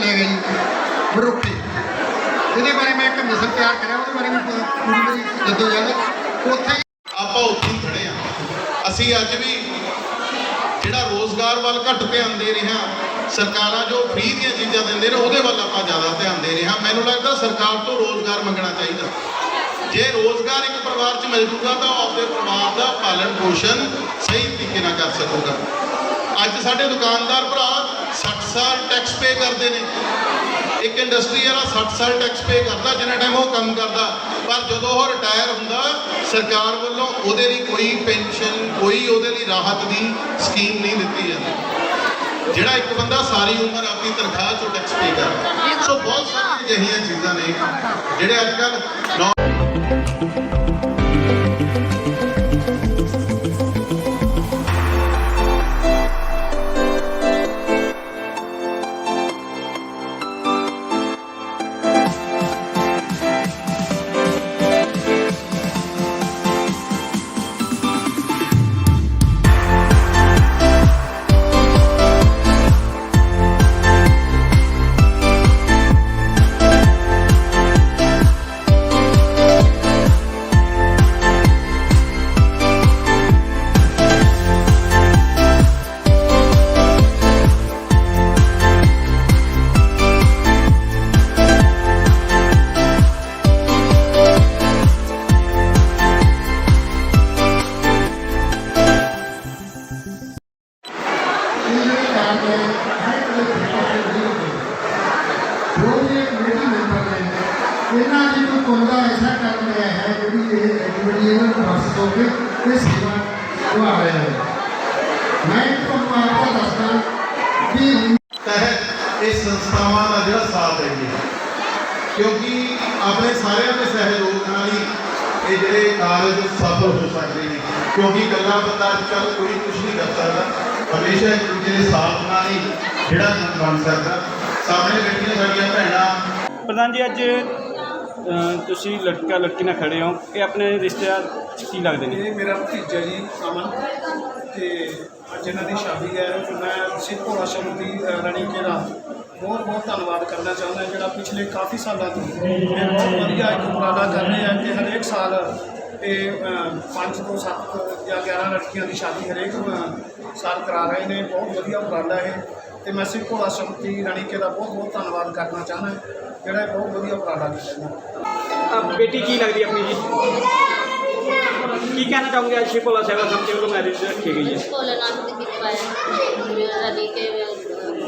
ਗਿਆ ਜੀ ਮਰੁੱਖੇ ਇਹਦੇ ਬਾਰੇ ਮੈਂ ਇੱਕ ਮਿਸ਼ਨ ਤਿਆਰ ਕਰਿਆ, ਉਹਦੇ ਬਾਰੇ ਵੀ ਜਦੋਂ ਜਦ ਉੱਥੇ ਆਪਾਂ ਉੱਥੇ ਖੜੇ ਆ ਅਸੀਂ ਅੱਜ ਵੀ ਜਿਹੜਾ ਰੋਜ਼ਗਾਰ ਵੱਲ ਘੱਟ ਧਿਆਨ ਦੇ ਰਹੇ ਹਾਂ, ਸਰਕਾਰਾਂ ਜੋ ਫ੍ਰੀ ਦੀਆਂ ਚੀਜ਼ਾਂ ਦਿੰਦੇ ਨੇ, ਉਹਦੇ ਵੱਲ ਆਪਾਂ ਜ਼ਿਆਦਾ ਧਿਆਨ ਦੇ ਰਹੇ ਹਾਂ। ਮੈਨੂੰ ਲੱਗਦਾ ਸਰਕਾਰ ਤੋਂ ਰੋਜ਼ਗਾਰ ਮੰਗਣਾ ਚਾਹੀਦਾ। ਜੇ ਰੋਜ਼ਗਾਰ ਇੱਕ ਪਰਿਵਾਰ 'ਚ ਮਿਲ ਜੂਗਾ, ਤਾਂ ਉਹ ਆਪਣੇ ਪਰਿਵਾਰ ਦਾ ਪਾਲਣ ਪੋਸ਼ਣ ਸਹੀ ਤਰੀਕੇ ਨਾਲ ਕਰ ਸਕੂਗਾ। ਅੱਜ ਸਾਡੇ ਦੁਕਾਨਦਾਰ ਭਰਾ ਸਾਲ ਟੈਕਸ ਪੇ ਕਰਦੇ ਨੇ। ਇੱਕ ਇੰਡਸਟਰੀ ਵਾਲਾ 60 ਸਾਲ ਟੈਕਸ ਪੇ ਕਰਦਾ, ਜਿੰਨਾ ਟਾਈਮ ਉਹ ਕੰਮ ਕਰਦਾ। ਪਰ ਜਦੋਂ ਉਹ ਰਿਟਾਇਰ ਹੁੰਦਾ, ਸਰਕਾਰ ਵੱਲੋਂ ਉਹਦੇ ਲਈ ਕੋਈ ਪੈਨਸ਼ਨ ਕੋਈ ਉਹਦੇ ਲਈ ਰਾਹਤ ਦੀ ਸਕੀਮ ਨਹੀਂ ਦਿੱਤੀ ਜਾਂਦੀ। ਜਿਹੜਾ ਇੱਕ ਬੰਦਾ ਸਾਰੀ ਉਮਰ ਆਪਣੀ ਤਨਖਾਹ ਚੋਂ ਟੈਕਸ ਪੇ ਕਰਦਾ। ਸੋ ਬਹੁਤ ਸਾਰੀਆਂ ਅਜਿਹੀਆਂ ਚੀਜ਼ਾਂ ਨੇ, ਜਿਹੜੇ ਅੱਜ ਕੱਲ੍ਹ ਹੋ ਕੇ ਇਹ ਸੇਵਾ ਨਿਭਾ ਰਹੇ ਨੇ ਮੈਂ ਤੁਹਾਨੂੰ ਆਪਕੋ ਦੱਸਦਾ ਕਿ ਤਹਿਤ ਇਹ ਸੰਸਥਾਵਾਂ ਦਾ ਜਿਹੜਾ ਸਾਥ ਦੇਣਗੇ ਕਿਉਂਕਿ ਆਪਣੇ ਸਾਰਿਆਂ ਦੇ ਸਹਿਯੋਗ ਨਾਲ ਹੀ ਇਹ ਜਿਹੜੇ ਕਾਰਜ ਸਫਲ ਹੋ ਸਕਦੇ ਨੇ ਕਿਉਂਕਿ ਇਕੱਲਾ ਬੰਦਾ ਅੱਜ ਕੱਲ੍ਹ ਕੋਈ ਕੁਝ ਨਹੀਂ ਕਰ ਸਕਦਾ ਹਮੇਸ਼ਾ ਇੱਕ ਦੂਜੇ ਦੇ ਸਾਥ ਨਾਲ ਹੀ ਜਿਹੜਾ ਬਣ ਸਕਦਾ ਸਾਹਮਣੇ ਬੈਠੀਆਂ ਸਾਡੀਆਂ ਭੈਣਾਂ ਪ੍ਰਧਾਨ ਜੀ ਅੱਜ ਤੁਸੀਂ ਲੜਕਾ ਲੜਕੀ ਨਾਲ ਖੜੇ ਹੋ ਇਹ ਆਪਣੇ ਰਿਸ਼ਤੇਦਾਰ 'ਚ ਕੀ ਲੱਗਦੇ ਨੇ? ਇਹ ਮੇਰਾ ਭਤੀਜਾ ਜੀ ਅਮਨ। ਤੇ ਅੱਜ ਇਹਨਾਂ ਦੀ ਸ਼ਾਦੀ ਹੈ ਤੇ ਮੈਂ ਸਿੱਖ ਭੋਲਾ ਸ਼ਬਦ ਦੀ ਰਾਣੀ ਰਣੀ ਦਾ ਬਹੁਤ ਬਹੁਤ ਧੰਨਵਾਦ ਕਰਨਾ ਚਾਹੁੰਦਾ ਜਿਹੜਾ ਪਿਛਲੇ ਕਾਫੀ ਸਾਲਾਂ ਤੋਂ ਇਹ ਬਹੁਤ ਵਧੀਆ ਇੱਕ ਉਪਰਾਲਾ ਕਰ ਰਹੇ ਆ ਕਿ ਹਰੇਕ ਸਾਲ ਇਹ ਅ, ਪੰਜ ਤੋਂ ਸੱਤ ਜਾਂ 11 ਲੜਕੀਆਂ ਦੀ ਸ਼ਾਦੀ ਹਰੇਕ ਸਾਲ ਕਰਾ ਰਹੇ ਨੇ। ਬਹੁਤ ਵਧੀਆ ਉਪਰਾਲਾ ਹੈ ਤੇ ਮੈਂ ਸਿੱਖ ਭੋਲਾ ਸ਼ਬਦ ਦੀ ਰਣੀ ਕੇ ਦਾ ਬਹੁਤ ਬਹੁਤ ਧੰਨਵਾਦ ਕਰਨਾ ਚਾਹੁੰਦਾ। ਜਿਹੜਾ ਇਹ ਬਹੁਤ ਵਧੀਆ ਉਪਰਾਲਾ ਕੀਤਾ ਅ, ਬੇਟੀ ਕੀ ਲੱਗਦੀ ਆਪਣੀ ਜੀ? ਕੀ ਕਹਿਣਾ ਚਾਹੋਗੇ ਅੱਜ ਸ਼ਿਪੋਲਾ ਸੇਵਾ ਸੰਮਤੀ ਵੱਲੋਂ ਮੈਰਿਜ ਰੱਖੀ ਗਈ ਹੈ ਭੋਲੇਨਾਥ ਦੀ ਕਿਰਪਾ ਹੈ ਕੇ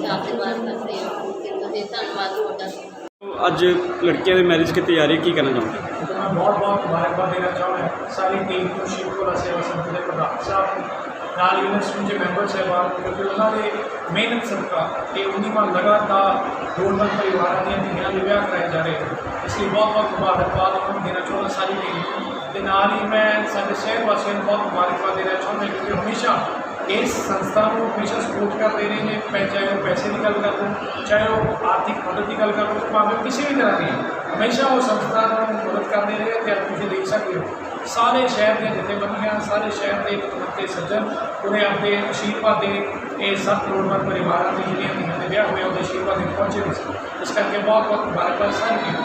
ਆਸ਼ੀਰਵਾਦ ਕਰਦੇ ਹਾਂ ਕਿ ਤੁਸੀਂ ਧੰਨਵਾਦ ਤੁਹਾਡਾ। ਅੱਜ ਲੜਕੀਆਂ ਦੀ ਮੈਰਿਜ ਕੀਤੀ ਜਾ ਰਹੀ ਹੈ ਕੀ ਕਹਿਣਾ ਚਾਹੋਗੇ? ਮੈਂ ਬਹੁਤ ਬਹੁਤ ਮੁਬਾਰਕਬਾਦ ਦੇਣਾ ਚਾਹੁੰਦਾ। ਸਾਰੀ ਟੀਮ ਨੂੰ ਸ਼ਿਵ ਕੋਲਾ ਸੇਵਾ ਸੰਸਥਾ ਦੇ ਪ੍ਰਧਾਨ ਸਾਹਿਬ ਨੂੰ, ਨਾਲ ਯੂਨੀਵਰਸਿਟੀ ਦੇ ਮੈਂਬਰ ਸਾਹਿਬਾਨ ਨੂੰ, ਕਿਉਂਕਿ ਉਹਨਾਂ ਦੇ ਮਿਹਨਤ ਸਦਕਾ ਇਹ 19ਵਾਂ ਲਗਾਤਾਰ ਲੋੜਵੰਦ ਪਰਿਵਾਰਾਂ ਦੀਆਂ ਧੀਆਂ ਦੇ ਵਿਆਹ ਕਰਾਏ ਜਾ ਰਹੇ ਨੇ ਇਸ ਲਈ ਬਹੁਤ ਬਹੁਤ ਮੁਬਾਰਕਬਾਦ ਉਹਨਾਂ ਨੂੰ ਦੇਣਾ ਚਾਹੁੰਦਾ ਸਾਰੀ ਟੀਮ ਨੂੰ ਤੇ ਨਾਲ ਹੀ ਮੈਂ ਸਾਡੇ ਸ਼ਹਿਰ ਵਾਸੀਆਂ ਨੂੰ ਬਹੁਤ ਮੁਬਾਰਕਬਾਦ ਦੇਣਾ ਚਾਹੁੰਦਾ ਕਿਉਂਕਿ ਹਮੇਸ਼ਾ ਇਸ ਸੰਸਥਾ ਨੂੰ ਹਮੇਸ਼ਾ ਸਪੋਰਟ ਕਰਦੇ ਰਹੇ ਨੇ ਪੈ- ਚਾਹੇ ਉਹ ਪੈਸੇ ਦੀ ਗੱਲ ਕਰ ਲਓ ਚਾਹੇ ਉਹ ਆਰਥਿਕ ਮਦਦ ਦੀ ਗੱਲ ਕਰ ਲਓ ਭਾਵੇਂ ਕਿਸੇ ਵੀ ਤਰ੍ਹਾਂ ਦੀ ਹਮੇਸ਼ਾ ਉਹ ਸੰਸਥਾ ਨੂੰ ਮਦਦ ਕਰਦੇ ਰਹੇ ਤੇ ਅੱਜ ਤੁਸੀਂ ਦੇਖ ਸਕਦੇ ਹੋ ਸਾਰੇ ਸ਼ਹਿਰ ਦੇ ਜਥੇਬੰਦੀਆਂ ਸਾਰੇ ਸ਼ਹਿਰ ਦੇ ਪਤਵੰਤੇ ਸੱਜਣ, ਉਹਨੇ ਆਪਣੇ ਅਸ਼ੀਰਵਾਦ ਦੇ ਇਹ ਸੱਤ ਕਰੋੜਵੰਦ ਪਰਿਵਾਰਾਂ ਦੀ ਜਿਹੜੀਆਂ ਧੀਆਂ ਦੇ ਵਿਆਹ ਹੋਏ ਉਹਦੇ ਅਸ਼ੀਰਵਾਦ ਦੇ ਪਹੁੰਚੇ ਨੇ ਇਸ ਕਰਕੇ ਬਹੁਤ ਬਹੁਤ ਮੁਬਾਰਕਬਾਦ ਸਾਰਿਆਂ। ਨੂੰ